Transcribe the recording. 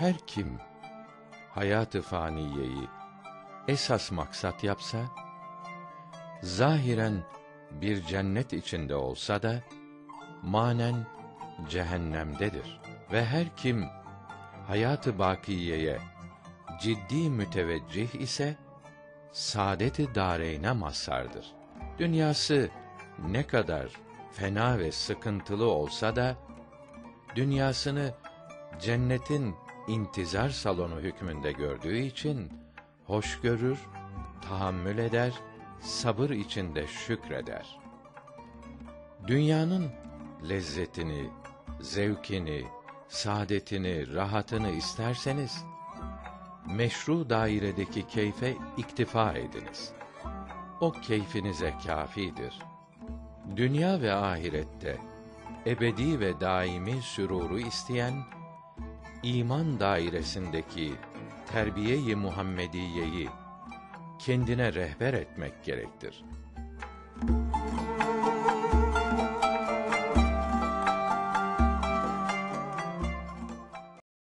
Her kim hayatı faniyeyi esas maksat yapsa zahiren bir cennet içinde olsa da manen cehennemdedir ve her kim hayatı bakiyeye ciddi müteveccih ise saadeti dareyne mazhardır. Dünyası ne kadar fena ve sıkıntılı olsa da dünyasını cennetin intizar salonu hükmünde gördüğü için hoş görür, tahammül eder, sabır içinde şükreder. Dünyanın lezzetini, zevkini, saadetini, rahatını isterseniz meşru dairedeki keyfe iktifa ediniz. O keyfinize kâfidir. Dünya ve ahirette ebedi ve daimi süruru isteyen iman dairesindeki terbiye-i Muhammediyeyi kendine rehber etmek gerektir.